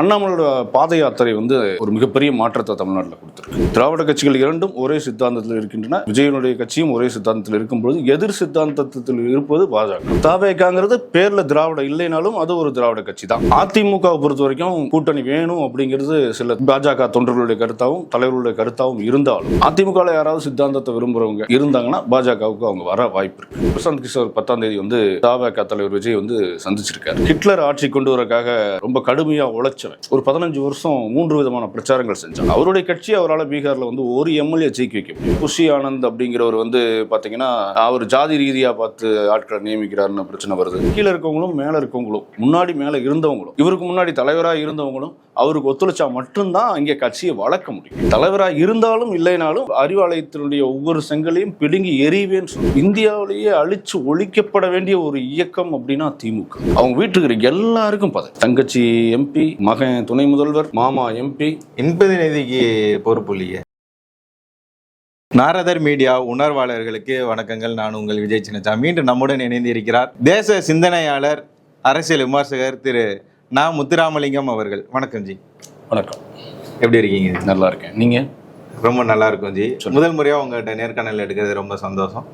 அண்ணாமலையோட பாத யாத்திரை வந்து ஒரு மிகப்பெரிய மாற்றத்தை தமிழ்நாட்டில் கொடுத்துருக்கு. திராவிட கட்சிகள் இரண்டும் ஒரே சித்தாந்தத்தில் இருக்கின்றன. விஜயனுடைய கட்சியும் ஒரே சித்தாந்தத்தில் இருக்கும்பொழுது எதிர் சித்தாந்தத்தில் இருப்பது பாஜக. தாவேக்காங்கிறது பேர்ல திராவிட இல்லைனாலும் அது ஒரு திராவிட கட்சி தான் அதிமுகவை பொறுத்த வரைக்கும் கூட்டணி வேணும் அப்படிங்கிறது சில பாஜக தொண்டர்களுடைய கருத்தாகவும் தலைவர்களுடைய கருத்தாகவும் இருந்தாலும் அதிமுக யாராவது சித்தாந்தத்தை விரும்புறவங்க இருந்தாங்கன்னா பாஜகவுக்கு அவங்க வர வாய்ப்பு இருக்கு. பிரசாந்த் கிஷோர் பத்தாம் தேதி வந்து தாவேக்கா தலைவர் விஜய் வந்து சந்திச்சிருக்காரு. ஹிட்லர் ஆட்சி கொண்டு வரக்காக ரொம்ப கடுமையா உழைச்சவன் ஒரு பதினஞ்சு வருஷம் மூன்று விதமான பிரச்சாரங்கள் செஞ்சாங்க அவருடைய கட்சி அவரால் பீகார்ல வந்து ஒரு எம்எல்ஏ ஜெயிக்க வைக்க முடியும் குஷி ஆனந்த் அப்படிங்கிறவர் வந்து பாத்தீங்கன்னா அவர் ஜாதி ரீதியா பார்த்து ஆட்களை நியமிக்கிறாருன்னு பிரச்சனை வருது. கீழே இருக்கவங்களும் மேல இருக்கவங்களும் முன்னாடி மேலே இருந்தவங்களும் இவருக்கு முன்னாடி தலைவராக இருந்தவங்களும் அவருக்கு ஒத்துழைச்சா மட்டும்தான் இங்கே கட்சியை வளர்க்க முடியும். தலைவரா இருந்தாலும் இல்லைனாலும் அறிவாலயத்தினுடைய ஒவ்வொரு செங்கலையும் பிடுங்கி எறிவேன்னு சொல்லி இந்தியாவிலேயே அழிச்சு ஒழிக்கப்பட வேண்டிய ஒரு இயக்கம் அப்படின்னா திமுக. அவங்க வீட்டுக்கு எல்லாருக்கும் பதவி. தங்கச்சி எம்பி மகன் துணை முதல்வர் மாமா எம்பி. எண்பது நிதிக்கு பொறுப்பு இல்லையே. நாரதர் மீடியா உணர்வாளர்களுக்கு வணக்கங்கள். நான் உங்கள் விஜய் சின்னச்சா மீண்டும் நம்முடன் இணைந்து இருக்கிறார் தேச சிந்தனையாளர் அரசியல் விமர்சகர் திரு நா. முத்துராமலிங்கம் அவர்கள். வணக்கம் ஜி. வணக்கம். எப்படி இருக்கீங்க? நல்லா இருக்கேன். நீங்க? ரொம்ப நல்லா இருக்கும் ஜி. முதல் முறையாக உங்கள்கிட்ட நேர்காணல் எடுக்கிறது ரொம்ப சந்தோஷம்.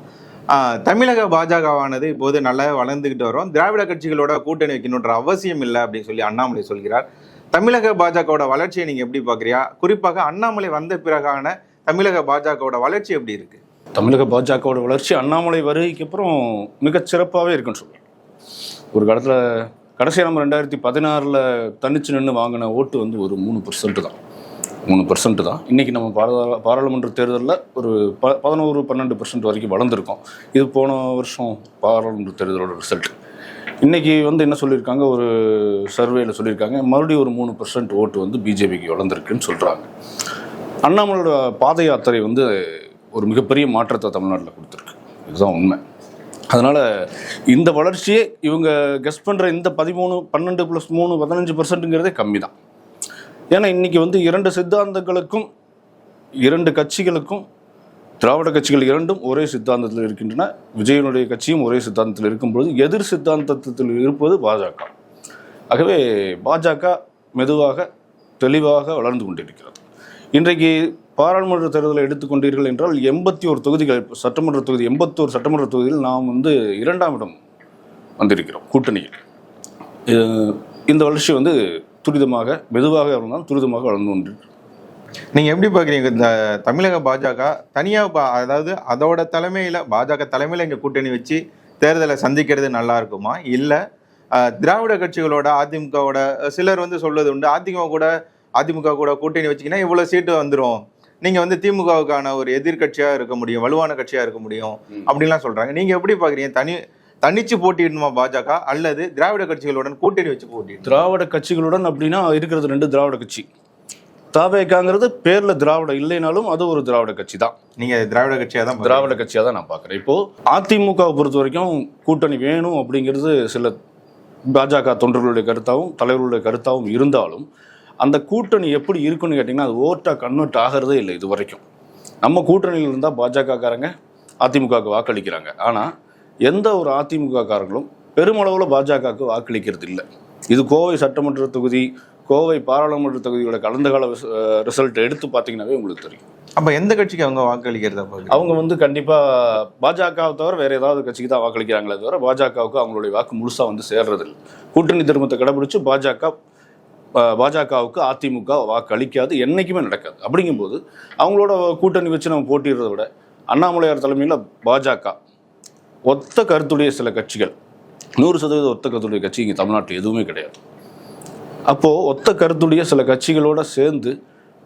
தமிழக பாஜகவானது இப்போது நல்லா வளர்ந்துக்கிட்டு வரும். திராவிட கட்சிகளோட கூட்டணி வைக்கணுன்ற அவசியம் இல்லை அப்படின்னு சொல்லி அண்ணாமலை சொல்கிறார். தமிழக பாஜகவோட வளர்ச்சியை நீங்க எப்படி பார்க்குறியா குறிப்பாக அண்ணாமலை வந்த பிறகான தமிழக பாஜகவோட வளர்ச்சி எப்படி இருக்கு? தமிழக பாஜகவோட வளர்ச்சி அண்ணாமலை வருகைக்கு அப்புறம் மிகச் சிறப்பாகவே இருக்குன்னு சொல்லுவேன் ஒரு காலத்தில் கடைசியாக நம்ம ரெண்டாயிரத்தி பதினாறில் தனிச்சு நின்று வாங்கின ஓட்டு வந்து ஒரு மூணு பர்சன்ட் தான். மூணு பர்சன்ட் தான். இன்றைக்கி நம்ம பாரா பாராளுமன்ற தேர்தலில் ஒரு ப பதினோரு பன்னெண்டு பர்சன்ட் வரைக்கும் வளர்ந்துருக்கோம். இது போன வருஷம் பாராளுமன்ற தேர்தலோட ரிசல்ட் இன்றைக்கி வந்து என்ன சொல்லியிருக்காங்க? ஒரு சர்வேயில் சொல்லியிருக்காங்க. மறுபடியும் ஒரு மூணு பர்சன்ட் ஓட்டு வந்து பிஜேபிக்கு வளர்ந்துருக்குன்னு சொல்கிறாங்க அண்ணாமலையோட பாத யாத்திரை வந்து ஒரு மிகப்பெரிய மாற்றத்தை தமிழ்நாட்டில் கொடுத்துருக்கு. இதுதான் உண்மை. அதனால் இந்த வளர்ச்சியே இவங்க கெஸ்ட் பண்ணுற இந்த பதிமூணு பன்னெண்டு ப்ளஸ் மூணு பதினஞ்சு பர்சன்ட்டுங்கிறதே கம்மி தான் ஏன்னா இன்றைக்கி வந்து இரண்டு சித்தாந்தங்களுக்கும் இரண்டு கட்சிகளுக்கும் திராவிட கட்சிகள் இரண்டும் ஒரே சித்தாந்தத்தில் இருக்கின்றன. விஜயனுடைய கட்சியும் ஒரே சித்தாந்தத்தில் இருக்கும்பொழுது எதிர் சித்தாந்தத்தில் இருப்பது பாஜக. ஆகவே பாஜக மெதுவாக தெளிவாக வளர்ந்து கொண்டிருக்கிறது. இன்றைக்கு பாராளுமன்ற தேர்தலை எடுத்துக்கொண்டீர்கள் என்றால் எண்பத்தி ஒரு தொகுதிகள் சட்டமன்ற தொகுதி எண்பத்தோரு சட்டமன்ற தொகுதியில் நாம் வந்து இரண்டாம் இடம் வந்திருக்கிறோம் கூட்டணியில். இந்த வளர்ச்சி வந்து துரிதமாக மெதுவாக இருந்தால் துரிதமாக வளர்ந்து கொண்டிருக்கிறோம் நீங்க எப்படி பார்க்குறீங்க இந்த தமிழக பாஜக தனியா பா- அதாவது அதோட தலைமையில பாஜக தலைமையில இங்க கூட்டணி வச்சு தேர்தலை சந்திக்கிறது நல்லா இருக்குமா? இல்ல திராவிட கட்சிகளோட அதிமுகவோட சிலர் வந்து சொல்வது உண்டு. அதிமுக கூட அதிமுக கூட கூட்டணி வச்சீங்கன்னா இவ்வளவு சீட்டு வந்துரும். நீங்க வந்து திமுகவுக்கான ஒரு எதிர்க்கட்சியா இருக்க முடியும் வலுவான கட்சியா இருக்க முடியும். அப்படின்லாம் சொல்றாங்க. நீங்க எப்படி பாக்குறீங்க? தனி தனிச்சு போட்டியிடணுமா பாஜக? அல்லது திராவிட கட்சிகளுடன் கூட்டணி வச்சு போட்டியிடணும்? திராவிட கட்சிகளுடன் அப்படின்னா இருக்கிறது ரெண்டு திராவிட கட்சி. தாவேக்காங்கிறது பேர்ல திராவிட இல்லைனாலும் அது ஒரு திராவிட கட்சி தான் நீங்க திராவிட கட்சியா தான் திராவிட கட்சியாக தான் நான் பார்க்குறேன். இப்போ அதிமுகவை பொறுத்த வரைக்கும் கூட்டணி வேணும் அப்படிங்கிறது சில பாஜக தொண்டர்களுடைய கருத்தாவும் தலைவர்களுடைய கருத்தாவும் இருந்தாலும் அந்த கூட்டணி எப்படி இருக்குன்னு கேட்டிங்கன்னா அது ஓட்டா கன்வெர்ட் ஆகிறதே இல்லை இது வரைக்கும் நம்ம கூட்டணியில் இருந்தால் பாஜகக்காரங்க அதிமுகவுக்கு வாக்களிக்கிறாங்க. ஆனால் எந்த ஒரு அதிமுக காரங்களும் பெருமளவில் பாஜகவுக்கு வாக்களிக்கிறது இல்லை இது கோவை சட்டமன்ற தொகுதி கோவை பாராளுமன்ற தொகுதியோட கடந்த கால ரிசல்ட் எடுத்து பார்த்தீங்கன்னாவே உங்களுக்கு தெரியும். அப்ப எந்த கட்சிக்கு அவங்க வாக்களிக்கிறதா அவங்க வந்து கண்டிப்பாக பாஜகவை தவிர வேற ஏதாவது கட்சிக்கு தான் வாக்களிக்கிறாங்களே தவிர பாஜகவுக்கு அவங்களுடைய வாக்கு முழுசாக வந்து சேர்றதில்லை. கூட்டணி தர்மத்தை கடைபிடிச்சு பாஜக பாஜகவுக்கு அதிமுக வாக்கு அளிக்காது என்னைக்குமே நடக்காது. அப்படிங்கும்போது அவங்களோட கூட்டணி வச்சு நம்ம போட்டிடுறதை விட அண்ணாமலையார் தலைமையில் பாஜக ஒத்த கருத்துடைய சில கட்சிகள் நூறு சதவீத ஒத்த கருத்துடைய கட்சி இங்கே தமிழ்நாட்டில் எதுவுமே கிடையாது. அப்போது ஒத்த கருத்துடைய சில கட்சிகளோட சேர்ந்து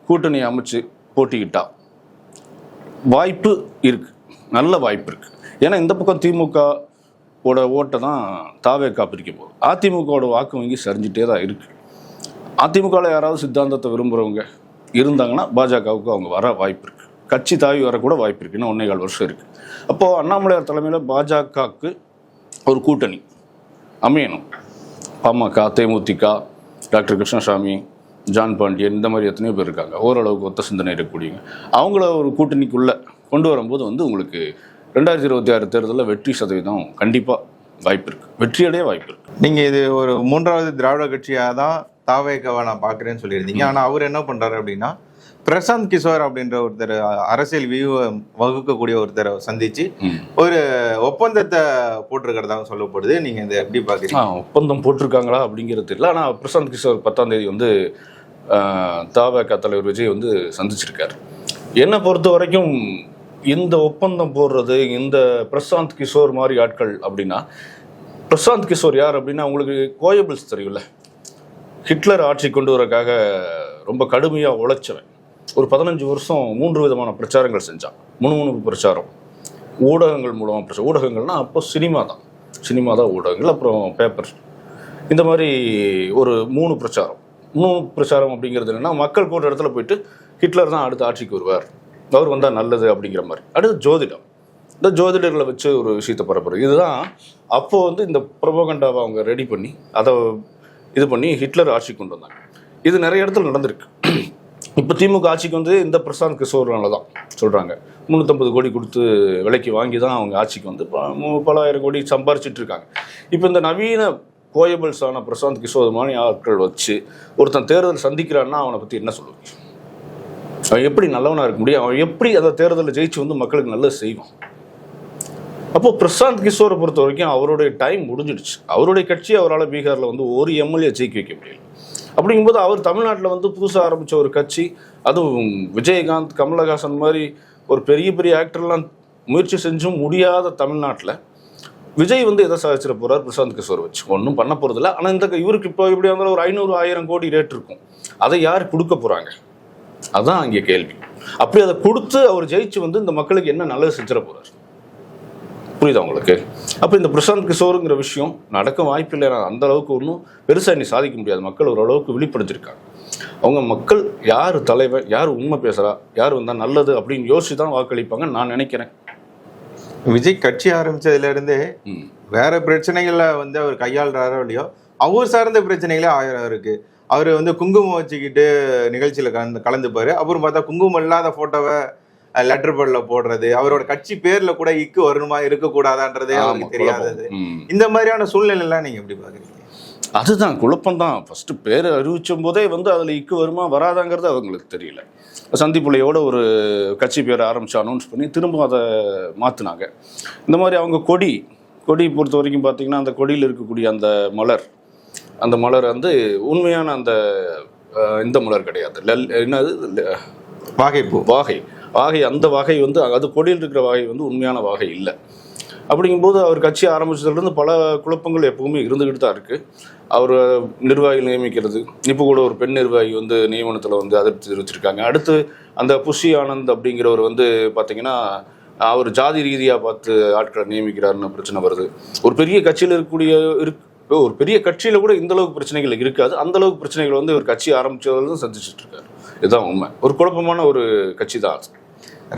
கூட்டணி அமைச்சு போட்டிக்கிட்டா. வாய்ப்பு இருக்கு. நல்ல வாய்ப்பு இருக்கு. ஏன்னா இந்த பக்கம் திமுக ஓட ஓட்டை தான் தாவேக்கா பிரிக்க போகுது. அதிமுகவோட வாக்கு வங்கி சரிஞ்சிட்டே தான் இருக்கு. அதிமுகவில் யாராவது சித்தாந்தத்தை விரும்புகிறவங்க இருந்தாங்கன்னா பாஜகவுக்கு அவங்க வர வாய்ப்பு இருக்கு. கட்சி தாவி வரக்கூட வாய்ப்பு இருக்கு. இன்னும் ஒன்றே கால் வருஷம் இருக்கு. அப்போது அண்ணாமலையார் தலைமையில் பாஜகவுக்கு ஒரு கூட்டணி அமையணும். பாமக தேமுதிக டாக்டர் கிருஷ்ணசாமி ஜான் பாண்டியன் இந்த மாதிரி எத்தனையோ பேர் இருக்காங்க. ஓரளவுக்கு ஒத்த சிந்தனை இருக்கக்கூடியவங்க. அவங்கள ஒரு கூட்டணிக்குள்ளே கொண்டு வரும்போது வந்து உங்களுக்கு ரெண்டாயிரத்தி இருபத்தி ஆறு தேர்தலில் வெற்றி சதவீதம் கண்டிப்பாக வாய்ப்பு இருக்குது வெற்றியடைய வாய்ப்பு இருக்குது நீங்க இது ஒரு மூன்றாவது திராவிட கட்சியா தான் தாவேக்காவை நான் பார்க்குறேன்னு சொல்லியிருந்தீங்க. ஆனால் அவர் என்ன பண்றாரு அப்படின்னா பிரசாந்த் கிஷோர் அப்படின்ற ஒருத்தர் அரசியல் வியூ வகுக்கக்கூடிய ஒருத்தரை சந்திச்சு. ஒரு ஒப்பந்தத்தை போட்டிருக்கிறதாவும் சொல்லப்படுது. நீங்க இதை எப்படி பாக்குறீங்க ஒப்பந்தம் போட்டிருக்காங்களா அப்படிங்கிறது தெரியல. ஆனால் பிரசாந்த் கிஷோர் பத்தாம் தேதி வந்து தாவக தலைவர் விஜய் வந்து சந்திச்சிருக்காரு. என்னை பொறுத்த வரைக்கும் இந்த ஒப்பந்தம் போடுறது இந்த பிரசாந்த் கிஷோர் மாதிரி ஆட்கள் அப்படின்னா பிரசாந்த் கிஷோர் யார் அப்படின்னா உங்களுக்கு கோயபிள்ஸ் தெரியும்ல. ஹிட்லர் ஆட்சி கொண்டு வரக்காக ரொம்ப கடுமையாக உழைச்சவன். ஒரு பதினஞ்சு வருஷம் மூன்று விதமான பிரச்சாரங்கள் செஞ்சான். முணுமுணுப்பு பிரச்சாரம். ஊடகங்கள் மூலமாக பிரச்சாரம். ஊடகங்கள்னா அப்போ சினிமா தான். சினிமா தான் ஊடகங்கள் அப்புறம் பேப்பர் இந்த மாதிரி ஒரு மூணு பிரச்சாரம். மூணு பிரச்சாரம் அப்படிங்கிறது என்னன்னா மக்கள் போன்ற இடத்துல போயிட்டு ஹிட்லர் தான் அடுத்த ஆட்சிக்கு வருவார். அவர் வந்தால் நல்லது அப்படிங்கிற மாதிரி. அடுத்து ஜோதிடம். இந்த ஜோதிடர்களை வச்சு ஒரு விஷயத்தை பரப்புறது. இதுதான் அப்போது வந்து இந்த ப்ரொபகண்டாவை அவங்க ரெடி பண்ணி அதை இது பண்ணி ஹிட்லர் ஆட்சி கொண்டு வந்தாங்க. இது நிறைய இடத்துல நடந்திருக்கு. இப்போ திமுக ஆட்சிக்கு வந்து இந்த பிரசாந்த் கிஷோர்னால தான் சொல்கிறாங்க முந்நூற்றம்பது கோடி கொடுத்து விலைக்கு வாங்கி தான் அவங்க ஆட்சிக்கு வந்து ப- மு- கோடி சம்பாரிச்சிட்டு இருக்காங்க. இப்போ இந்த நவீன கோயபிள்ஸான ஆன பிரசாந்த் கிஷோர் மாதிரி ஆட்கள் வச்சு ஒருத்தன் தேர்தல் சந்திக்கிறான்னா அவனை பற்றி என்ன சொல்லுவீங்க? அவன் எப்படி நல்லவனாக இருக்க முடியும்? அவன் எப்படி அந்த தேர்தலில் ஜெயிச்சு வந்து மக்களுக்கு நல்லது செய்வான்? அப்போது பிரசாந்த் கிஷோரை பொறுத்த வரைக்கும் அவருடைய டைம் முடிஞ்சிடுச்சு. அவருடைய கட்சி அவரால் பீகாரில் வந்து ஒரு எம்எல்ஏ ஜெயிக்க வைக்க முடியல. அப்படிங்கும்போது அவர் தமிழ்நாட்டில் வந்து புதுசாக ஆரம்பித்த ஒரு கட்சி. அதுவும் விஜயகாந்த் கமலஹாசன் மாதிரி ஒரு பெரிய பெரிய ஆக்டர்லாம் முயற்சி செஞ்சும் முடியாத தமிழ்நாட்டில் விஜய் வந்து எதை சாதிச்சிட போகிறார் பிரசாந்த் கிஷோர் வச்சு. ஒன்றும் பண்ண போகிறதில்ல ஆனால் இந்த இவருக்கு இப்போ இப்படி வந்தாலும் ஒரு ஐநூறு ஆயிரம் கோடி ரேட் இருக்கும். அதை யார் கொடுக்க போகிறாங்க அதான் அங்கே கேள்வி. அப்படி அதை கொடுத்து அவர் ஜெயிச்சு வந்து இந்த மக்களுக்கு என்ன நல்லது செஞ்சிட போகிறார் புரியுதா உங்களுக்கு? அப்போ இந்த பிரசாந்த் கிஷோருங்கிற விஷயம் நடக்க வாய்ப்பில்லை நான் அந்த அளவுக்கு ஒன்றும் பெருசாக நீ சாதிக்க முடியாது. மக்கள் ஓரளவுக்கு விழிப்படுத்திருக்காங்க அவங்க மக்கள் யார் தலைவர் யார் உண்மை பேசுகிறா யார் வந்தால் நல்லது அப்படின்னு யோசிச்சு தான் வாக்களிப்பாங்கன்னு நான் நினைக்கிறேன். விஜய் கட்சி ம். வேற பிரச்சனைகளை வந்து அவர் கையாளுறாரோ இல்லையோ அவர் சார்ந்த பிரச்சனைகளே ஆயிரம் இருக்கு. அவர் வந்து குங்குமம் வச்சுக்கிட்டு நிகழ்ச்சியில கலந்து கலந்துப்பாரு. அப்புறம் பார்த்தா குங்குமம் இல்லாத போட்டோவை லெட்டர் பேர்ல போடுறது. அவரோட கட்சி பேர்ல கூட இக்கு வரணுமா இருக்கக்கூடாதான்றதே அவருக்கு தெரியாதது. குழப்பம். இந்த மாதிரியான சூழ்நிலை எல்லாம் நீங்க எப்படி பாக்குறீங்க அதுதான் குழப்பம்தான். ஃபர்ஸ்ட் பேர் அறிவிச்சும் போதே வந்து அதில் இக்கு வருமா வராதாங்கிறது அவங்களுக்கு தெரியல. சந்திப்புலையோட ஒரு கட்சி பேரை ஆரம்பிச்சு அனௌன்ஸ் பண்ணி திரும்ப அதை மாற்றினாங்க இந்த மாதிரி அவங்க கொடி கொடி பொறுத்த வரைக்கும் பார்த்தீங்கன்னா அந்த கொடியில் இருக்கக்கூடிய அந்த மலர் அந்த மலர் வந்து உண்மையான அந்த இந்த மலர் கிடையாது. லல் என்னது? வாகைப்பூ. வாகை. வாகை அந்த வகை வந்து அது கொடியில் இருக்கிற வகை வந்து உண்மையான வகை இல்லை. அப்படிங்கும்போது அவர் கட்சி ஆரம்பித்ததுலேருந்து பல குழப்பங்கள் எப்பவுமே இருந்துக்கிட்டு தான் இருக்குது அவர் நிர்வாகிகள் நியமிக்கிறது இப்போ கூட ஒரு பெண் நிர்வாகி வந்து நியமனத்தில் வந்து அதிருப்தி தெரிவிச்சிருக்காங்க. அடுத்து அந்த புஷி ஆனந்த் அப்படிங்கிறவர் வந்து பார்த்தீங்கன்னா அவர் ஜாதி ரீதியாக பார்த்து ஆட்களை நியமிக்கிறாருன்னு பிரச்சனை வருது. ஒரு பெரிய கட்சியில் இருக்கக்கூடிய இருக்கு ஒரு பெரிய கட்சியில் கூட இந்த அளவுக்கு பிரச்சனைகள் இருக்காது. அந்த அளவுக்கு பிரச்சனைகள் வந்து ஒரு கட்சி ஆரம்பித்ததுலேருந்து சந்திச்சுட்டு இருக்காரு. இதுதான் உண்மை. ஒரு குழப்பமான ஒரு கட்சி தான் அது.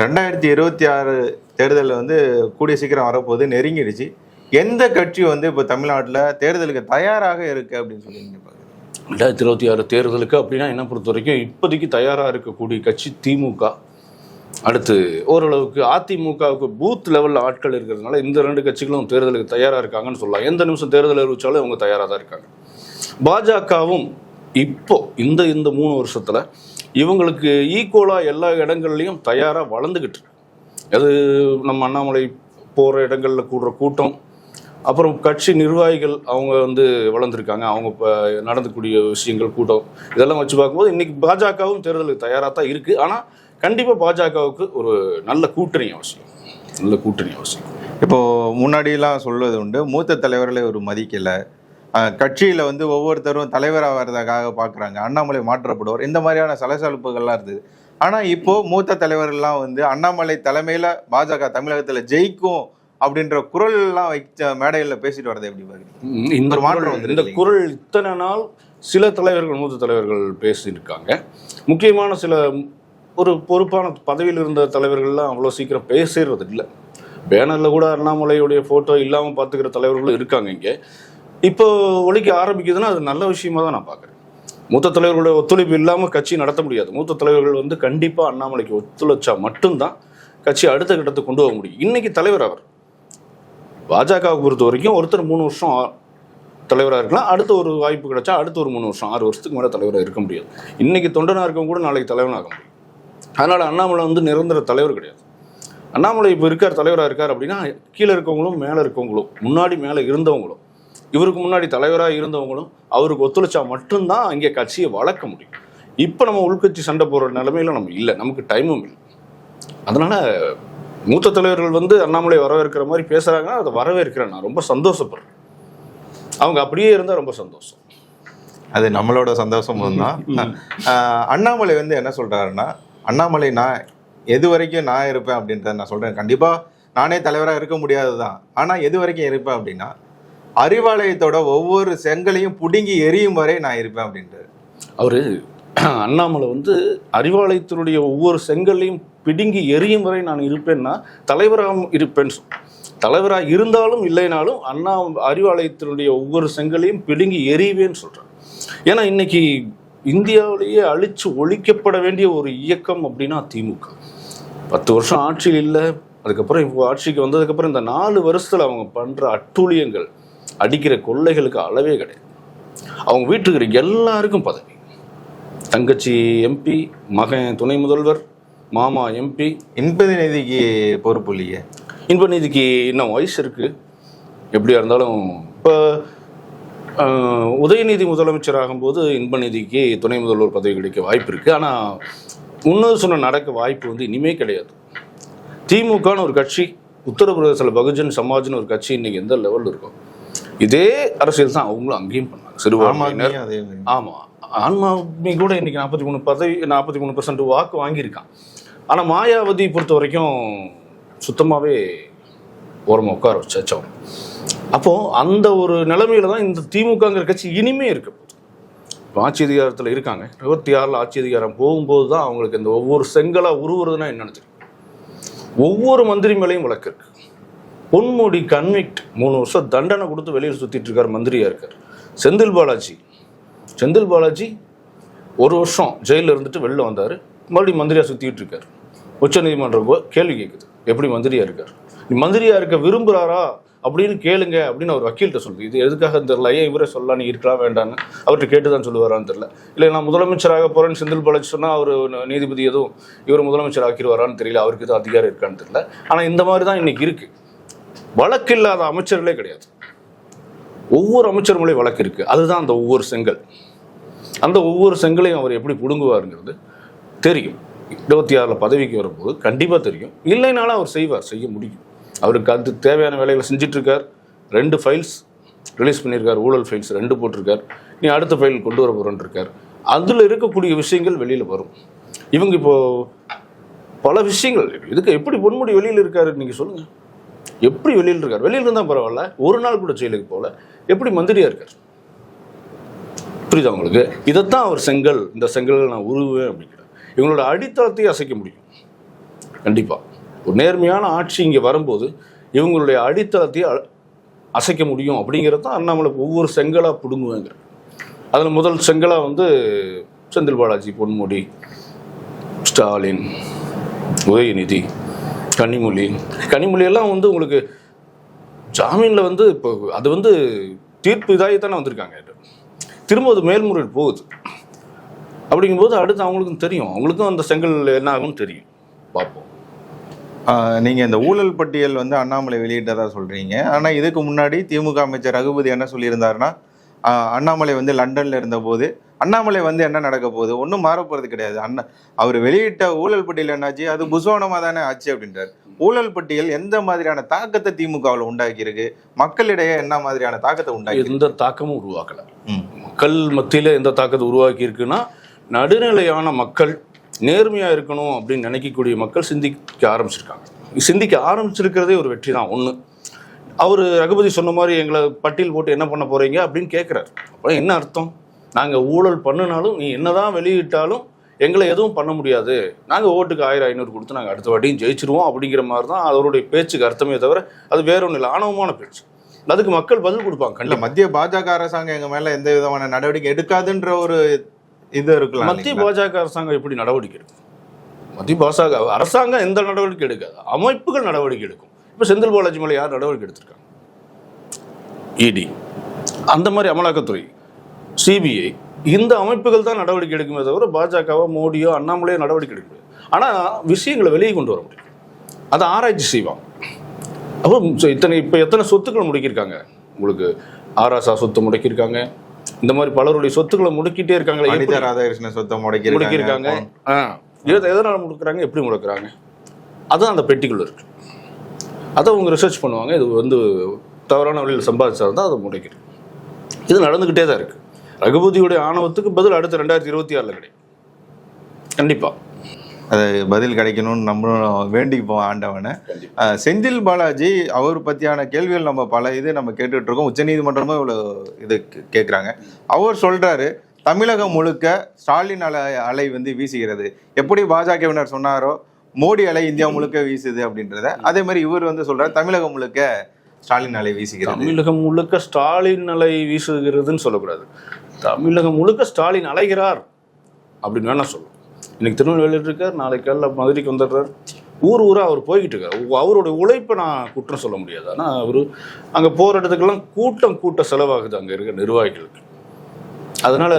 ரெண்டாயிரத்தி இருபத்தி ஆறு தேர்தலில் வந்து கூடிய சீக்கிரம் வரப்போகுது நெருங்கிடுச்சு. எந்த கட்சி வந்து இப்போ தமிழ்நாட்டில் தேர்தலுக்கு தயாராக இருக்கு அப்படின்னு சொல்லி ரெண்டாயிரத்தி இருபத்தி ஆறு தேர்தலுக்கு அப்படின்னா என்ன பொறுத்த வரைக்கும் இப்போதைக்கு தயாராக இருக்கக்கூடிய கட்சி திமுக. அடுத்து ஓரளவுக்கு அதிமுகவுக்கு பூத் லெவலில் ஆட்கள் இருக்கிறதுனால இந்த ரெண்டு கட்சிகளும் தேர்தலுக்கு தயாராக இருக்காங்கன்னு சொல்லலாம். எந்த நிமிஷம் தேர்தல் அறிவிச்சாலும் அவங்க தயாராக தான் இருக்காங்க. பாஜகவும் இப்போ இந்த இந்த மூணு வருஷத்தில் இவங்களுக்கு ஈக்குவலாக எல்லா இடங்கள்லையும் தயாராக வளர்ந்துக்கிட்டு அது நம்ம அண்ணாமலை போகிற இடங்களில் கூடுற கூட்டம் அப்புறம் கட்சி நிர்வாகிகள் அவங்க வந்து வளர்ந்துருக்காங்க. அவங்க இப்போ நடந்துக்கூடிய விஷயங்கள் கூட்டம் இதெல்லாம் வச்சு பார்க்கும்போது இன்னைக்கு பாஜகவும் தேர்தலுக்கு தயாராக தான் இருக்குது ஆனால் கண்டிப்பாக பாஜகவுக்கு ஒரு நல்ல கூட்டணி அவசியம். நல்ல கூட்டணி அவசியம். இப்போது முன்னாடிலாம் சொல்வது உண்டு மூத்த தலைவர்களை ஒரு மதிக்கலை கட்சியில வந்து ஒவ்வொருத்தரும் தலைவராக வர்றதுக்காக பார்க்குறாங்க அண்ணாமலை மாற்றப்படுவார். இந்த மாதிரியான சலசலப்புகள்லாம் இருந்தது. ஆனா இப்போ மூத்த தலைவர்கள்லாம் வந்து அண்ணாமலை தலைமையில பாஜக தமிழகத்துல ஜெயிக்கும் அப்படின்ற குரல் எல்லாம் வைச்ச மேடைகள்ல பேசிட்டு வரதை எப்படி பாக்குறீங்க? ம், இந்த மாற்றம் இந்த? குரல் இத்தனை நாள் சில தலைவர்கள் மூத்த தலைவர்கள் பேசியிருக்காங்க. முக்கியமான சில ஒரு பொறுப்பான பதவியில் இருந்த தலைவர்கள்லாம் அவ்வளோ சீக்கிரம் பேசுறது இல்லை பேனரில் கூட அண்ணாமலையுடைய ஃபோட்டோ இல்லாமல் பார்த்துக்கிற தலைவர்களும் இருக்காங்க இங்கே. இப்போ ஒழிக்க ஆரம்பிக்குதுன்னா அது நல்ல விஷயமா தான் நான் பார்க்குறேன். மூத்த தலைவர்களுடைய ஒத்துழைப்பு இல்லாமல் கட்சி நடத்த முடியாது. மூத்த தலைவர்கள் வந்து கண்டிப்பாக அண்ணாமலைக்கு ஒத்துழைச்சா மட்டும்தான் கட்சி அடுத்த கட்டத்துக்கு கொண்டு போக முடியும். இன்னைக்கு தலைவர் அவர். பாஜகவை பொறுத்த வரைக்கும் ஒருத்தர் மூணு வருஷம் தலைவராக இருக்கலாம். அடுத்த ஒரு வாய்ப்பு கிடைச்சா அடுத்த ஒரு மூணு வருஷம் ஆறு வருஷத்துக்கு மேலே தலைவராக இருக்க முடியாது. இன்னைக்கு தொண்டனாக இருக்கவங்க கூட நாளைக்கு தலைவனாக முடியும். அதனால் அண்ணாமலை வந்து நிரந்தர தலைவர் கிடையாது. அண்ணாமலை இப்போ இருக்கார் தலைவராக இருக்கார் அப்படின்னா கீழே இருக்கவங்களும் மேலே இருக்கவங்களும் முன்னாடி மேலே இருந்தவங்களும் இவருக்கு முன்னாடி தலைவராக இருந்தவங்களும் அவருக்கு ஒத்துழைச்சா மட்டும்தான் இங்கே கட்சியை வளர்க்க முடியும். இப்போ நம்ம உள்கட்சி சண்டை போடுற நிலைமையில நம்ம இல்லை. நமக்கு டைமும் இல்லை. அதனால மூத்த தலைவர்கள் வந்து அண்ணாமலை வரவேற்கிற மாதிரி பேசுறாங்கன்னா அதை வரவேற்கிறேன் நான். ரொம்ப சந்தோஷப்படுறேன். அவங்க அப்படியே இருந்தால் ரொம்ப சந்தோஷம். அது நம்மளோட சந்தோஷமும் தான். அண்ணாமலை வந்து என்ன சொல்றாருன்னா அண்ணாமலை நான் எது வரைக்கும் நான் இருப்பேன் அப்படின்றத நான் சொல்றேன். கண்டிப்பா நானே தலைவராக இருக்க முடியாது தான் ஆனா எது வரைக்கும் இருப்பேன் அப்படின்னா அறிவாலயத்தோட ஒவ்வொரு செங்கலையும் புடுங்கி எரியும் வரை நான் இருப்பேன் அப்படின்றாரு அவரு அண்ணாமலை வந்து அறிவாலயத்தினுடைய ஒவ்வொரு செங்கல்லையும் பிடுங்கி எரியும் வரை நான் இருப்பேன்னா தலைவராக இருப்பேன். சொல் தலைவராக இருந்தாலும் இல்லைனாலும் அண்ணா அறிவாலயத்தினுடைய ஒவ்வொரு செங்கலையும் பிடுங்கி எறிவேன்னு சொல்கிறேன் ஏன்னா இன்னைக்கு இந்தியாவிலேயே அழிச்சு ஒழிக்கப்பட வேண்டிய ஒரு இயக்கம் அப்படின்னா திமுக. பத்து வருஷம் ஆட்சியில் இல்லை அதுக்கப்புறம் இப்போ ஆட்சிக்கு வந்ததுக்கப்புறம் இந்த நாலு வருஷத்தில் அவங்க பண்ணுற அட்டூழியங்கள் அடிக்கிற கொள்ளைகளுக்கு அளவே கிடையாது. அவங்க வீட்டுக்கு இருக்கிற எல்லாருக்கும் பதவி. தங்கச்சி எம்பி மகன் துணை முதல்வர் மாமா எம்பி இன்பதி நிதிக்கு பொறுப்பு இல்லையே? இன்ப நிதிக்கு இன்னும் வயசு இருக்கு. எப்படியா இருந்தாலும் இப்போ உதயநிதி முதலமைச்சர் ஆகும்போது இன்ப நிதிக்கு துணை முதல்வர் பதவி கிடைக்க வாய்ப்பு இருக்கு. ஆனால் முன்னது சொன்ன நடக்க வாய்ப்பு வந்து இனிமே கிடையாது. திமுகன்னு ஒரு கட்சி உத்தரப்பிரதேசத்தில் பகுஜன் சமாஜ்னு ஒரு கட்சி இன்னைக்கு எந்த லெவலில் இருக்கும் இதே அரசியல் தான் அவங்களும் அங்கேயும் பண்ணாங்க. சிறுபான்மையினர் ஆமாம் ஆன்மா கூட இன்னைக்கு நாற்பத்தி மூணு பதவி நாற்பத்தி மூணு பர்சன்ட் வாக்கு வாங்கியிருக்கான். ஆனா மாயாவதி பொறுத்த வரைக்கும் சுத்தமாவே ஓரமாக உட்கார வச்சாச்சு அவன் அப்போ அந்த ஒரு நிலைமையில தான் இந்த திமுகங்கிற கட்சி இனிமே இருக்கு ஆட்சி அதிகாரத்தில் இருக்காங்க. இருபத்தி ஆறில் ஆட்சி அதிகாரம் போகும்போது தான் அவங்களுக்கு இந்த ஒவ்வொரு செங்கலா உருவுறதுன்னா என்னன்னு தெரியும். ஒவ்வொரு மந்திரி மேலேயும் வழக்கு இருக்கு. பொன்முடி கன்விக்ட் மூணு வருஷம் தண்டனை கொடுத்து வெளியில் சுற்றிட்டு இருக்கார் மந்திரியாக இருக்கார். செந்தில் பாலாஜி. செந்தில் பாலாஜி ஒரு வருஷம் ஜெயிலில் இருந்துட்டு வெளில வந்தார். மறுபடியும் மந்திரியாக சுற்றிட்டு இருக்கார். உச்சநீதிமன்றம் போ- கேள்வி கேட்குது எப்படி மந்திரியாக இருக்கார்? நீ மந்திரியாக இருக்க விரும்புகிறாரா அப்படின்னு கேளுங்க அப்படின்னு அவர் வக்கீல்கிட்ட சொல்லுது. இது எதுக்காக தெரில ஏன் இவரே சொல்லலாம் நீ இருக்கலாம் வேண்டான்னு அவர்கிட்ட கேட்டு தான் சொல்லுவாரான்னு தெரில இல்லை நான் முதலமைச்சராக போகிறேன்னு செந்தில் பாலாஜி சொன்னால் அவர் நீதிபதி எதுவும் இவர் முதலமைச்சர் ஆக்கிடுவாரான்னு தெரியல. அவருக்கு எதுவும் அதிகாரம் இருக்கான்னு தெரில ஆனால் இந்த மாதிரி தான் இன்றைக்கி இருக்குது வழக்கு இல்லாத அமைச்சர்களே கிடையாது. ஒவ்வொரு அமைச்சர் மூலையும் வழக்கு இருக்கு. அதுதான் அந்த ஒவ்வொரு செங்கல். அந்த ஒவ்வொரு செங்கலையும் அவர் எப்படி பிடுங்குவாருங்கிறது தெரியும். இருபத்தி ஆறில் பதவிக்கு வரும்போது கண்டிப்பாக தெரியும். இல்லைனாலும் அவர் செய்வார் செய்ய முடியும். அவருக்கு அது தேவையான வேலைகளை செஞ்சுட்டு இருக்கார் ரெண்டு ஃபைல்ஸ் ரிலீஸ் பண்ணியிருக்கார். ஊழல் ஃபைல்ஸ் ரெண்டு போட்டிருக்கார். நீ அடுத்த ஃபைல் கொண்டு வர போகிறோன்னு இருக்கார் அதில் இருக்கக்கூடிய விஷயங்கள் வெளியில் வரும். இவங்க இப்போது பல விஷயங்கள் இதுக்கு எப்படி பொன்முடி வெளியில் இருக்காரு நீங்கள் சொல்லுங்கள் எப்படி வெளியில் இருக்கார்? வெளியில் இருந்தால் பரவாயில்ல. ஒரு நாள் கூட ஜெயிலுக்கு போகல. எப்படி மந்திரியா இருக்கார்? புரியுதா உங்களுக்கு? இதைத்தான் அவர் செங்கல் இந்த செங்கல் நான் உருவேன் அப்படிங்கிறார். இவங்களோட அடித்தளத்தையும் அசைக்க முடியும். கண்டிப்பாக ஒரு நேர்மையான ஆட்சி இங்கே வரும்போது இவங்களுடைய அடித்தளத்தையும் அ- அசைக்க முடியும் அப்படிங்கிறது தான் அண்ணாமலை ஒவ்வொரு செங்கலாக பிடுங்குவேங்கிற அதில் முதல் செங்கலாக வந்து செந்தில் பாலாஜி பொன்முடி ஸ்டாலின் உதயநிதி. கனிமொழி. கனிமொழியெல்லாம் வந்து உங்களுக்கு ஜாமீனில் வந்து இப்போ அது வந்து தீர்ப்பு இதாகி தானே வந்திருக்காங்க திரும்ப அது மேல்முறையீடு போகுது. அப்படிங்கும்போது அடுத்து அவங்களுக்கும் தெரியும். அவங்களுக்கும் அந்த செங்கல் என்ன ஆகும்னு தெரியும். பார்ப்போம். நீங்கள் இந்த ஊழல் பட்டியல் வந்து அண்ணாமலை வெளியிட்டதாக சொல்கிறீங்க ஆனால் இதுக்கு முன்னாடி திமுக அமைச்சர் ரகுபதி என்ன சொல்லியிருந்தாருன்னா அண்ணாமலை வந்து லண்டனில் இருந்தபோது அண்ணாமலை வந்து என்ன நடக்க போகுது? ஒன்றும் மாற போறது கிடையாது. அண்ணா அவர் வெளியிட்ட ஊழல் பட்டியல் என்னாச்சு? அது புஸ்வானமா தானே ஆச்சு அப்படின்றார். ஊழல் பட்டியல் எந்த மாதிரியான தாக்கத்தை திமுகவில் உண்டாக்கி இருக்கு மக்களிடையே என்ன மாதிரியான தாக்கத்தை உண்டாக்கி எந்த தாக்கமும் உருவாக்கலை. மக்கள் மத்தியில் எந்த தாக்கத்தை உருவாக்கி இருக்குன்னா நடுநிலையான மக்கள் நேர்மையாக இருக்கணும் அப்படின்னு நினைக்கக்கூடிய மக்கள் சிந்திக்க ஆரம்பிச்சிருக்காங்க. சிந்திக்க ஆரம்பிச்சிருக்கிறதே ஒரு வெற்றி தான். ஒன்று அவர் ரகுபதி சொன்ன மாதிரி எங்களை பட்டியல் போட்டு என்ன பண்ண போறீங்க? அப்படின்னு கேட்குறாரு அப்புறம் என்ன அர்த்தம்? நாங்கள் ஊழல் பண்ணினாலும் நீ என்னதான் வெளியிட்டாலும் எங்களை எதுவும் பண்ண முடியாது. நாங்கள் ஓட்டுக்கு ஆயிரம் ஐநூறு கொடுத்து நாங்கள் அடுத்த வாட்டியும் ஜெயிச்சிருவோம் அப்படிங்கிற மாதிரி தான் அவருடைய பேச்சுக்கு அர்த்தமே தவிர அது வேற ஒன்றும் இல்லை. ஆணவமான பேச்சு. அதுக்கு மக்கள் பதில் கொடுப்பாங்க கண்டிப்பா. மத்திய பாஜக அரசாங்கம் எங்க மேல எந்த விதமான நடவடிக்கை எடுக்காதுன்ற ஒரு இது இருக்கலாம் மத்திய? பாஜக அரசாங்கம் எப்படி நடவடிக்கை எடுக்கும்? மத்திய பாஜக அரசாங்கம் எந்த நடவடிக்கை எடுக்காது. அமைப்புகள் நடவடிக்கை எடுக்கும். இப்போ செந்தில் பாலாஜி மேலே யார் நடவடிக்கை எடுத்திருக்காங்க? இடி அந்த மாதிரி அமலாக்கத்துறை. சிபிஐ இந்த அமைப்புகள் தான் நடவடிக்கை எடுக்குமே தவிர பாஜகவோ மோடியோ அண்ணாமலையோ நடவடிக்கை எடுக்க முடியாது. ஆனால் விஷயங்களை வெளியே கொண்டு வர முடியும். அதை ஆராய்ச்சி செய்வான் அப்போ இத்தனை இப்போ எத்தனை சொத்துக்களை முடக்கியிருக்காங்க? உங்களுக்கு ஆராசா சொத்து முடக்கியிருக்காங்க. இந்த மாதிரி பலருடைய சொத்துக்களை முடக்கிட்டே இருக்காங்களே அனிதா ராதாகிருஷ்ணன் சொத்தை முடக்கியிருக்காங்க முடக்கியிருக்காங்க? ஆ. எது எதனால் முடக்குறாங்க? எப்படி முடக்குறாங்க? அதுவும் அந்த பெட்டிக்குள்ள இருக்கு. அதை அவங்க ரிசர்ச் பண்ணுவாங்க. இது வந்து தவறான வழியில் சம்பாதிச்சா தான் அதை முடைக்கிறது இது நடந்துக்கிட்டே தான் இருக்கு. ரகுபதியுடைய ஆணவத்துக்கு பதில் அடுத்த ரெண்டாயிரத்தி இருபத்தி ஆறில் கிடைக்கும். கண்டிப்பாக அது பதில் கிடைக்கணும்னு நம்மளும் வேண்டிப்போம் ஆண்டவனை. செந்தில் பாலாஜி அவர் பத்தியான கேள்விகள் நம்ம பல இது நம்ம கேட்டுட்டு இருக்கோம் உச்சநீதிமன்றமும் இவ்வளவு இது கே- கேக்குறாங்க அவர் சொல்றாரு தமிழகம் முழுக்க ஸ்டாலின் அலை அலை வந்து வீசுகிறது. எப்படி பாஜகவினர் சொன்னாரோ மோடி அலை இந்தியா முழுக்க வீசுது அப்படின்றத. அதே மாதிரி இவர் வந்து சொல்றாரு தமிழகம் முழுக்க ஸ்டாலின் அலை வீசுகிறது. தமிழகம் முழுக்க ஸ்டாலின் அலை வீசுகிறதுன்னு சொல்லக்கூடாது. தமிழகம் முழுக்க ஸ்டாலின் அலைகிறார் அப்படின்னு வேணா சொல்லணும் இன்னைக்கு திருநெல்வேலியில் இருக்கார் நாளைக்கு காலைல மதுரைக்கு வந்துடுறார். ஊர் ஊராக அவர் போய்கிட்டு இருக்கார். அவருடைய உழைப்பை நான் குற்றம் சொல்ல முடியாது. ஆனால் அவர் அங்கே போகிற இடத்துக்கெல்லாம் கூட்டம் கூட்ட செலவாகுது அங்கே இருக்க நிர்வாகிகளுக்கு. அதனால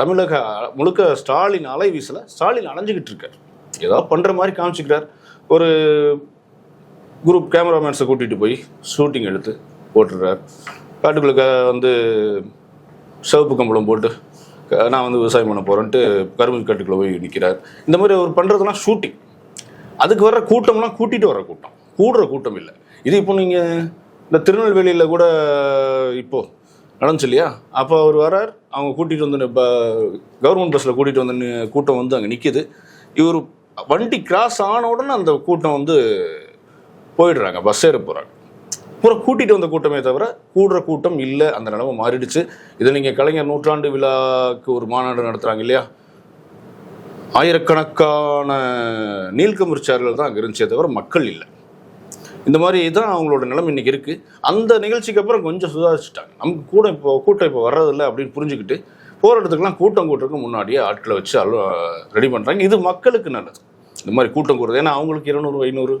தமிழக முழுக்க ஸ்டாலின் அலை வீசல ஸ்டாலின் அலைஞ்சிக்கிட்டு இருக்கார். ஏதாவது பண்ணுற மாதிரி காமிச்சிக்கிறார். ஒரு குரூப் கேமராமேன்ஸை கூட்டிகிட்டு போய் ஷூட்டிங் எடுத்து போட்டுடுறார். காட்டுக்குள்ள வந்து சிவப்பு கம்பளம் போட்டு நான் வந்து விவசாயம் பண்ண போகிறேன்ட்டு கரும்பு கட்டுக்குள்ளே போய் நிற்கிறார் இந்த மாதிரி அவர் பண்ணுறதெல்லாம் ஷூட்டிங். அதுக்கு வர்ற கூட்டம்லாம் கூட்டிகிட்டு வர கூட்டம். கூடுற கூட்டம் இல்லை. இது இப்போ நீங்கள் இந்த திருநெல்வேலியில் கூட இப்போ நடந்துச்சு இல்லையா? அப்போ அவர் வரார் அவங்க கூட்டிகிட்டு வந்து இப்போ கவர்மெண்ட் பஸ்ஸில் கூட்டிகிட்டு வந்து கூட்டம் வந்து அங்கே நிற்கிது இவர் வண்டி கிராஸ் ஆன உடனே அந்த கூட்டம் வந்து போயிடுறாங்க பஸ் ஏற போகிறாங்க பூரா கூட்டிகிட்டு வந்த கூட்டமே தவிர கூடுற கூட்டம் இல்லை. அந்த நிலமை மாறிடுச்சு. இதை நீங்கள் கலைஞர் நூற்றாண்டு விழாக்கு ஒரு மாநாடு நடத்துகிறாங்க இல்லையா? ஆயிரக்கணக்கான நீல்கமிர்ச்சார்கள் தான் அங்கே இருந்துச்சே தவிர மக்கள் இல்லை. இந்த மாதிரி தான் அவங்களோட நிலைமை இன்றைக்கி இருக்குது அந்த நிகழ்ச்சிக்கு அப்புறம் கொஞ்சம் சுதாரிச்சுட்டாங்க. நமக்கு கூட இப்போ கூட்டம் இப்போ வர்றதில்லை அப்படின்னு புரிஞ்சுக்கிட்டு போகிற இடத்துக்குலாம் கூட்டம் கூட்டுறதுக்கு முன்னாடியே ஆட்களை வச்சு அல்வா ரெடி பண்ணுறாங்க இது மக்களுக்கு நல்லது. இந்த மாதிரி கூட்டம் கூடுறது ஏன்னா அவங்களுக்கு இருநூறு ஐநூறு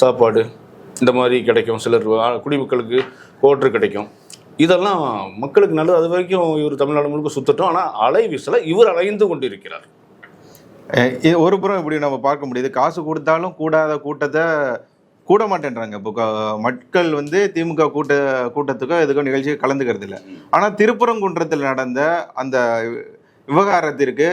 சாப்பாடு இந்த மாதிரி கிடைக்கும். சிலர் குடிமக்களுக்கு ஓட்டு கிடைக்கும். இதெல்லாம் மக்களுக்கு நல்லது. அது வரைக்கும் இவர் தமிழ்நாடு முழுக்க சுத்தட்டும். ஆனால் அலை வீசல இவர் அலைந்து கொண்டிருக்கிறார். இருக்கிறார் ஒரு புறம் இப்படி நம்ம பார்க்க முடியுது. காசு கொடுத்தாலும் கூடாத கூட்டத்தை கூட மாட்டேன்றாங்க. இப்போ மக்கள் வந்து திமுக கூட்ட கூட்டத்துக்கோ எதுக்கோ நிகழ்ச்சிக்கு கலந்துக்கிறது இல்லை ஆனால் திருப்பரங்குன்றத்தில் நடந்த அந்த விவகாரத்திற்கு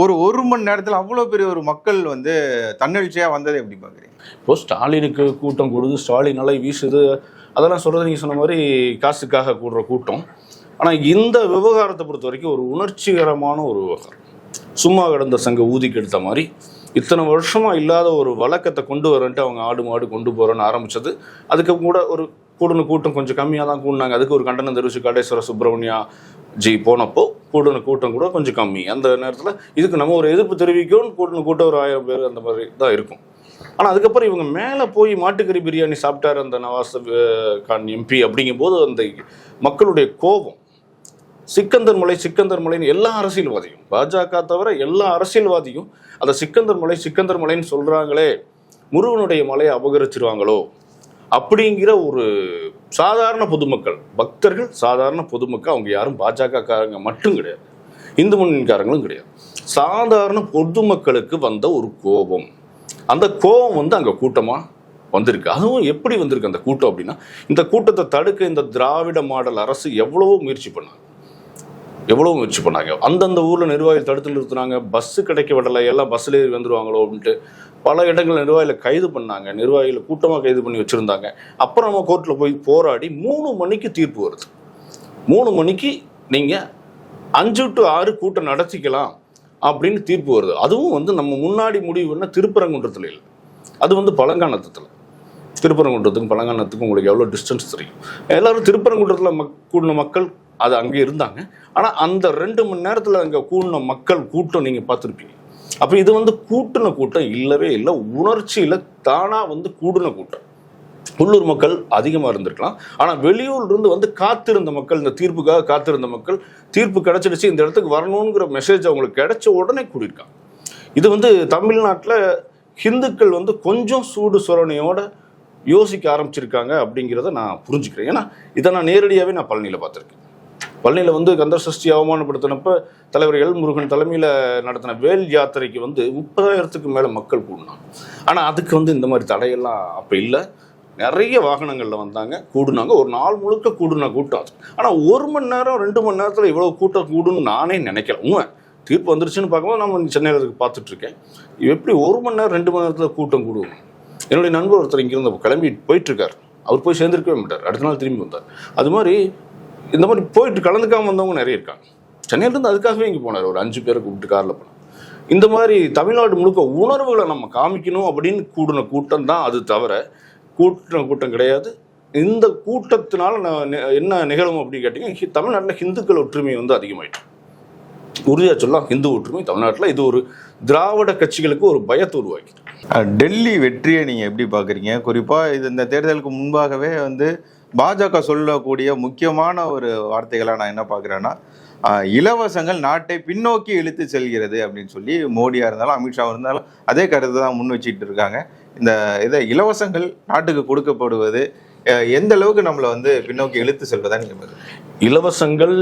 ஒரு ஒரு மணி நேரத்தில் அவ்வளோ பெரிய ஒரு மக்கள் வந்து தன்னெழுச்சியாக வந்ததை எப்படி பார்க்குறீங்க? இப்போ ஸ்டாலினுக்கு கூட்டம் கூடுது ஸ்டாலின் அலை வீசுது அதெல்லாம் சொல்கிறது நீங்கள் சொன்ன மாதிரி காசுக்காக கூடுற கூட்டம். ஆனால் இந்த விவகாரத்தை பொறுத்த வரைக்கும் ஒரு உணர்ச்சிகரமான ஒரு விவகாரம். சும்மா கிடந்த சங்க ஊதிக்கு எடுத்த மாதிரி இத்தனை வருஷமாக இல்லாத ஒரு வழக்கத்தை கொண்டு வரன்ட்டு அவங்க ஆடு மாடு கொண்டு போகிறோன்னு ஆரம்பிச்சது. அதுக்கு கூட ஒரு கூடுன கூட்டம் கொஞ்சம் கம்மியாக தான் கூடினாங்க. அதுக்கு ஒரு கண்டனம் தெரிவிச்சு காடேஸ்வர சுப்பிரமணியா ஜி போனப்போ கூடுன கூட்டம் கூட கொஞ்சம் கம்மி. அந்த நேரத்தில் இதுக்கு நம்ம ஒரு எதிர்ப்பு தெரிவிக்கணும்னு கூடுன கூட்டம் ஒரு ஆயிரம் பேர் அந்த மாதிரி தான் இருக்கும். ஆனால் அதுக்கப்புறம் இவங்க மேலே போய் மாட்டுக்கறி பிரியாணி சாப்பிட்டாரு அந்த நவாஸ் கான் எம்பி அப்படிங்கும்போது அந்த மக்களுடைய கோபம் சிக்கந்தர் மலை சிக்கந்தர் மலைன்னு எல்லா அரசியல்வாதியும் பாஜக தவிர எல்லா அரசியல்வாதியும் அந்த சிக்கந்தர் மலை சிக்கந்தர் மலைன்னு சொல்கிறாங்களே முருகனுடைய மலையை அபகரிச்சிருவாங்களோ? அப்படிங்கிற ஒரு சாதாரண பொதுமக்கள் பக்தர்கள் சாதாரண பொதுமக்கள் அவங்க யாரும் பாஜகக்காரங்க மட்டும் கிடையாது. இந்து முன்னணிக்காரங்களும் கிடையாது. சாதாரண பொதுமக்களுக்கு வந்த ஒரு கோபம். அந்த கோபம் வந்து அங்கே கூட்டமாக வந்திருக்கு. அதுவும் எப்படி வந்திருக்கு அந்த கூட்டம் அப்படின்னா இந்த கூட்டத்தை தடுக்க இந்த திராவிட மாடல் அரசு எவ்வளவோ முயற்சி பண்ணாங்க. எவ்வளோ முயற்சி பண்ணாங்க. அந்தந்த ஊரில் நிர்வாகிகள் தடுத்து நிறுத்துனாங்க. பஸ்ஸு கிடைக்க விடலை. எல்லாம் பஸ்ஸில் ஏறி வந்துடுவாங்களோ அப்படின்ட்டு பல இடங்கள் நிர்வாகிகளை கைது பண்ணாங்க. நிர்வாகிகளை கூட்டமாக கைது பண்ணி வச்சுருந்தாங்க. அப்புறம் நம்ம கோர்ட்டில் போய் போராடி மூணு மணிக்கு தீர்ப்பு வருது. மூணு மணிக்கு நீங்கள் அஞ்சு டு ஆறு கூட்டம் நடத்திக்கலாம் அப்படின்னு தீர்ப்பு வருது. அதுவும் வந்து நம்ம முன்னாடி முடிவுன்னா திருப்பரங்குன்றத்தில் இல்லை. அது வந்து பழங்கானத்தில் திருப்பரங்குன்றத்துக்கும் பழங்கானத்துக்கும் உங்களுக்கு எவ்வளோ டிஸ்டன்ஸ் தெரியும். எல்லோரும் திருப்பரங்குன்றத்தில் மக் கூடின மக்கள் அது அங்கே இருந்தாங்க. ஆனால் அந்த ரெண்டு மணி நேரத்தில் அங்கே கூடின மக்கள் கூட்டம் நீங்கள் பார்த்துருப்பீங்க. அப்போ இது வந்து கூட்டின கூட்டம் இல்லவே இல்லை. உணர்ச்சியில் தானாக வந்து கூடின கூட்டம். உள்ளூர் மக்கள் அதிகமாக இருந்திருக்கலாம். ஆனால் வெளியூர்ல இருந்து வந்து காத்திருந்த மக்கள் இந்த தீர்ப்புக்காக காத்திருந்த மக்கள் தீர்ப்பு கிடைச்சிடுச்சு இந்த இடத்துக்கு வரணுங்கிற மெசேஜ் அவங்களுக்கு கிடைச்ச உடனே கூடியிருக்காங்க. இது வந்து தமிழ்நாட்டில் ஹிந்துக்கள் வந்து கொஞ்சம் சூடு சுரணையோட யோசிக்க ஆரம்பிச்சிருக்காங்க அப்படிங்கிறத நான் புரிஞ்சுக்கிறேன். ஏன்னா இதை நான் நேரடியாகவே நான் பழனியில் பார்த்துருக்கேன். பழனியில் வந்து கந்தர் சஷ்டி அவமானப்படுத்தினப்ப தலைவர் எல் முருகன் தலைமையில் நடத்தின வேல் யாத்திரைக்கு வந்து முப்பதாயிரத்துக்கு மேலே மக்கள் கூடினாங்க. ஆனால் அதுக்கு வந்து இந்த மாதிரி தடையெல்லாம் அப்போ இல்லை. நிறைய வாகனங்களில் வந்தாங்க கூடுனாங்க. ஒரு நாள் முழுக்க கூடுன கூட்டம் அது. ஆனால் ஒரு மணி நேரம் ரெண்டு மணி நேரத்தில் இவ்வளோ கூட்டம் கூடுன்னு நானே நினைக்கல. உண்மை. தீர்ப்பு வந்துருச்சுன்னு பார்க்கும்போது நம்ம சென்னையில் இருக்கு பார்த்துட்ருக்கேன். எப்படி ஒரு மணி நேரம் ரெண்டு மணி நேரத்தில் கூட்டம் கூடுவோம் என்னுடைய நண்பர் ஒருத்தர் இங்கேருந்து கிளம்பி போயிட்டுருக்கார் அவர் போய் சேர்ந்திருக்கவே மாட்டார். அடுத்த நாள் திரும்பி வந்தார். அது மாதிரி இந்த மாதிரி போயிட்டு கலந்துக்காம வந்தவங்க நிறைய இருக்காங்க. சென்னையிலேருந்து அதுக்காகவே இங்கே போனார். ஒரு அஞ்சு பேரை கூப்பிட்டு காரில் போனார். இந்த மாதிரி தமிழ்நாடு முழுக்க உணர்வுகளை நம்ம காமிக்கணும் அப்படின்னு கூடின கூட்டம் தான் அது தவிர கூட்டின கூட்டம் கிடையாது. இந்த கூட்டத்தினால நான் என்ன நிகழும் அப்படின்னு கேட்டிங்கன்னா தமிழ்நாட்டில் ஹிந்துக்கள் ஒற்றுமை வந்து அதிகமாயிட்டு. உறுதியாக சொல்லலாம் ஹிந்து ஒற்றுமை தமிழ்நாட்டில் இது ஒரு திராவிட கட்சிகளுக்கு ஒரு பயத்தை உருவாக்கி டெல்லி வெற்றியை நீங்கள் எப்படி பார்க்குறீங்க? குறிப்பாக இது இந்த தேர்தலுக்கு முன்பாகவே வந்து பாஜக சொல்லக்கூடிய முக்கியமான ஒரு வார்த்தைகளாக நான் என்ன பார்க்குறேன்னா இலவசங்கள் நாட்டை பின்னோக்கி இழுத்து செல்கிறது அப்படின்னு சொல்லி மோடியாக இருந்தாலும் அமித்ஷாவாக இருந்தாலும் அதே கருத்தை தான் முன் வச்சுட்டு இருக்காங்க. இந்த இதை இலவசங்கள் நாட்டுக்கு கொடுக்கப்படுவது எந்த அளவுக்கு நம்மளை வந்து பின்னோக்கி இழுத்து செல்வதா நீங்கள் இலவசங்கள்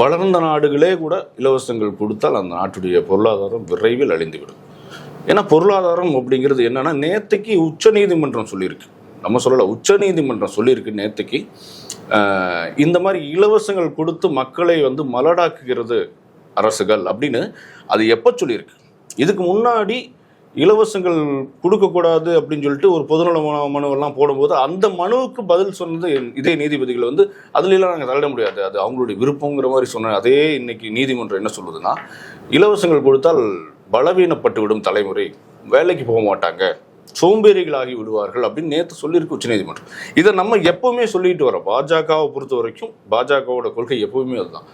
வளர்ந்த நாடுகளே கூட இலவசங்கள் கொடுத்தால் அந்த நாட்டுடைய பொருளாதாரம் விரைவில் அழிந்துவிடும். ஏன்னா பொருளாதாரம் அப்படிங்கிறது என்னன்னா உச்ச உச்சநீதிமன்றம் சொல்லியிருக்கு. நம்ம சொல்லலை உச்சநீதிமன்றம் சொல்லியிருக்கு நேற்றுக்கு இந்த மாதிரி இலவசங்கள் கொடுத்து மக்களை வந்து மலடாக்குகிறது அரசுகள் அப்படின்னு அது எப்போ சொல்லியிருக்கு? இதுக்கு முன்னாடி இலவசங்கள் கொடுக்கக்கூடாது அப்படின்னு சொல்லிட்டு ஒரு பொதுநல மனுவெல்லாம் போடும்போது அந்த மனுவுக்கு பதில் சொன்னது இதே நீதிபதிகள் வந்து அதுலலாம் நாங்கள் தள்ளிட முடியாது. அது அவங்களுடைய விருப்பங்கிற மாதிரி சொன்ன அதே இன்னைக்கு நீதிமன்றம் என்ன சொல்லுதுன்னா இலவசங்கள் கொடுத்தால் பலவீனப்பட்டு விடும் தலைமுறை வேலைக்கு போக மாட்டாங்க. சோம்பேறிகளாகி விடுவார்கள் அப்படின்னு நேற்று சொல்லியிருக்கு உச்சநீதிமன்றம் இதை நம்ம எப்பவுமே சொல்லிட்டு வரோம் பாஜகவை பொறுத்த வரைக்கும் பாஜகவோட கொள்கை எப்பவுமே அதுதான்.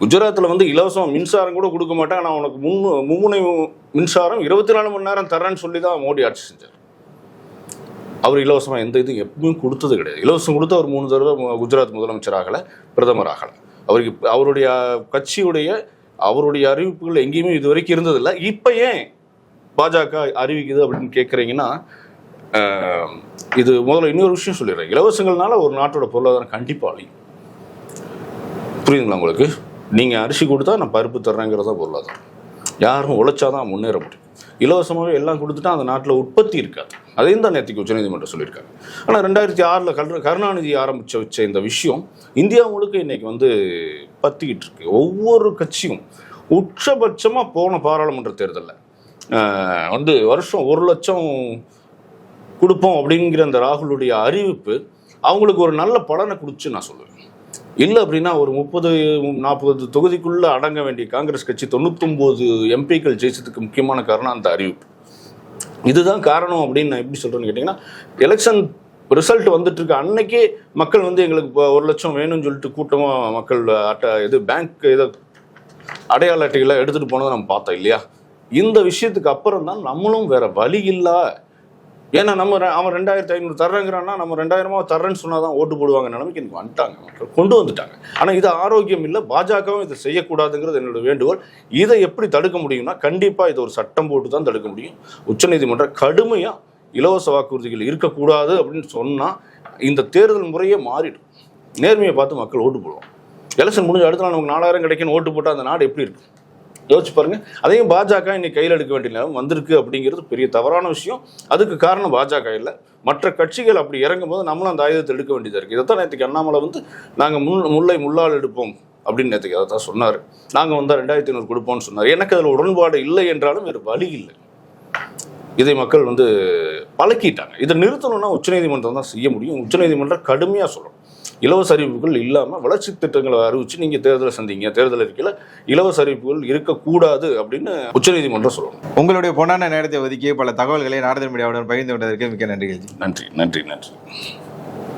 குஜராத்தில் வந்து இலவசம் மின்சாரம் கூட கொடுக்க மாட்டேன் ஆனால் உனக்கு முன் மும்முனை மின்சாரம் இருபத்தி நாலு மணி நேரம் தரேன்னு சொல்லி தான் மோடி ஆட்சி செஞ்சார். அவர் இலவசமாக எந்த இதுவும் எப்பவுமே கொடுத்தது கிடையாது. இலவசம் கொடுத்து அவர் மூணு தடவை குஜராத் முதலமைச்சர் ஆகலை பிரதமர் ஆகலை. அவருக்கு அவருடைய கட்சியுடைய அவருடைய அறிவிப்புகள் எங்கேயுமே இது வரைக்கும் இருந்ததில்லை. இப்போ ஏன் பாஜக அறிவிக்குது அப்படின்னு கேட்குறீங்கன்னா இது முதல்ல இன்னொரு விஷயம் சொல்லிடுறேன். இலவசங்கள்னால ஒரு நாட்டோட பொருளாதாரம் கண்டிப்பாக அழியும். புரியுதுங்களா உங்களுக்கு? நீங்கள் அரிசி கொடுத்தா நான் பருப்பு தர்றேங்கிறத பொருளாதாரம். யாரும் உழைச்சாதான் முன்னேற முடியும். இலவசமாகவே எல்லாம் கொடுத்துட்டா அந்த நாட்டில் உற்பத்தி இருக்காது. அதையும் தான் நேற்றுக்கு உச்சநீதிமன்றம் சொல்லியிருக்காங்க. ஆனால் ரெண்டாயிரத்தி ஆறில் கரு கருணாநிதி ஆரம்பிச்ச வச்ச இந்த விஷயம் இந்தியா முழுக்க இன்னைக்கு வந்து பத்திக்கிட்டு இருக்கு. ஒவ்வொரு கட்சியும் உச்சபட்சமாக போன பாராளுமன்ற தேர்தலில். வந்து வருஷம் ஒரு லட்சம் கொடுப்போம் அப்படிங்கிற அந்த ராகுலுடைய அறிவிப்பு அவங்களுக்கு ஒரு நல்ல பலனை கொடுத்து நான் சொல்லுவேன். இல்லை அப்படின்னா ஒரு முப்பது நாற்பது தொகுதிக்குள்ள அடங்க வேண்டிய காங்கிரஸ் கட்சி தொண்ணூத்தொம்போது எம்பிக்கள் ஜெயிச்சதுக்கு முக்கியமான காரணம் அந்த அறிவிப்பு. இதுதான் காரணம் அப்படின்னு நான் எப்படி சொல்றேன்னு கேட்டிங்கன்னா எலெக்ஷன் ரிசல்ட் வந்துட்டு இருக்க. அன்னைக்கே மக்கள் வந்து எங்களுக்கு இப்போ ஒரு லட்சம் வேணும்னு சொல்லிட்டு கூட்டமாக மக்கள் அட்டை இது பேங்க் இதை அடையாள அட்டைகளை எடுத்துகிட்டு போனதை நம்ம பார்த்தோம் இல்லையா? இந்த விஷயத்துக்கு அப்புறம் தான் நம்மளும் வேற வழி இல்லை. ஏன்னா நம்ம அவன் ரெண்டாயிரத்தி ஐநூறு தர்றேங்கிறான்னா நம்ம ரெண்டாயிரமா தர்றேன்னு சொன்னால் தான் ஓட்டு போடுவாங்க நிலைமைக்கு எனக்கு வந்துட்டாங்க. மக்கள் கொண்டு வந்துட்டாங்க. ஆனால் இது ஆரோக்கியம் இல்லை பாஜகவும் இதை செய்யக்கூடாதுங்கிறது என்னோட வேண்டுகோள். இதை எப்படி தடுக்க முடியும்னா கண்டிப்பாக இது ஒரு சட்டம் போட்டு தான் தடுக்க முடியும். உச்சநீதிமன்றம் கடுமையாக இலவச வாக்குறுதிகள் இருக்கக்கூடாது அப்படின்னு சொன்னால் இந்த தேர்தல் முறையே மாறிடும். நேர்மையை பார்த்து மக்கள் ஓட்டு போடுவோம் எலெக்ஷன் முடிஞ்ச அடுத்த நாள் நமக்கு நாலாயிரம் கிடைக்கும் ஓட்டு போட்டால் அந்த நாடு எப்படி இருக்கும்? யோசிச்சு பாருங்க. அதையும் பாஜக இன்னைக்கு கையில் எடுக்க வேண்டிய நிலம் வந்திருக்கு அப்படிங்கிறது பெரிய தவறான விஷயம். அதுக்கு காரணம் பாஜக இல்லை. மற்ற கட்சிகள் அப்படி இறங்கும் போது நம்மளும் அந்த ஆயுதத்தை எடுக்க வேண்டியதாக இருக்குது இதைத்தான் நேற்றுக்கு அண்ணாமலை வந்து நாங்கள் முள் முல்லை முள்ளால் எடுப்போம் அப்படின்னு நேற்றுக்கு அதை தான் சொன்னார். நாங்கள் வந்தால் ரெண்டாயிரத்தி ஐநூறு கொடுப்போம்னு சொன்னார். எனக்கு அதில் உடன்பாடு இல்லை என்றாலும் வேறு வழி இல்லை. இதை மக்கள் வந்து பழக்கிட்டாங்க. இதை நிறுத்தணும்னா உச்சநீதிமன்றம் தான் செய்ய முடியும். உச்சநீதிமன்றம் கடுமையாக சொல்லணும். இலவச அறிவிப்புகள் இல்லாமல் வளர்ச்சி திட்டங்களை அறிவிச்சு நீங்கள் தேர்தலை சந்திங்க. தேர்தல் இருக்கையில் இலவச அறிவிப்புகள் இருக்கக்கூடாது அப்படின்னு உச்சநீதிமன்றம் சொல்லணும். உங்களுடைய பொன்னான நேரத்தை ஒதுக்கி பல தகவல்களை நாரதன் மீடியாவுடன் பகிர்ந்து கொண்டதற்கு மிக்க நன்றிகள் நன்றி நன்றி நன்றி.